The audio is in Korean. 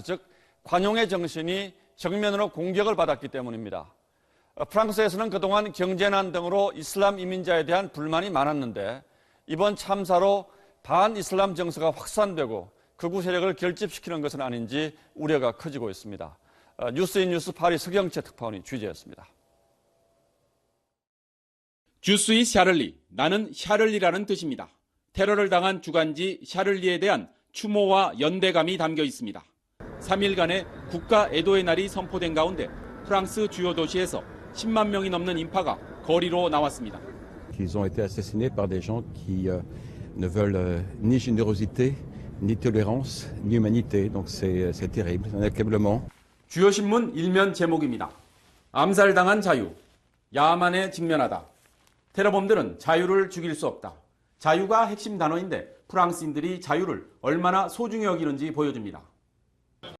즉 관용의 정신이 정면으로 공격을 받았기 때문입니다. 어, 프랑스에서는 그동안 경제난 등으로 이슬람 이민자에 대한 불만이 많았는데 이번 참사로 반이슬람 정서가 확산되고 극우 세력을 결집시키는 것은 아닌지 우려가 커지고 있습니다. 어, 뉴스인 뉴스 파리 서경채 특파원이 취재했습니다. 주스이 샤를리, 나는 샤를리라는 뜻입니다. 테러를 당한 주간지 샤를리에 대한 추모와 연대감이 담겨 있습니다. 3일간의 국가 애도의 날이 선포된 가운데 프랑스 주요 도시에서 10만 명이 넘는 인파가 거리로 나왔습니다. qu'ils ont été assassinés par des gens qui euh, ne veulent euh, ni générosité, ni tolérance, ni humanité. Donc c'est c'est terrible, un accablement. 주요 신문 일면 제목입니다. 암살당한 자유, 야만에 직면하다. 테러범들은 자유를 죽일 수 없다. 자유가 핵심 단어인데 프랑스인들이 자유를 얼마나 소중히 여기는지 보여줍니다.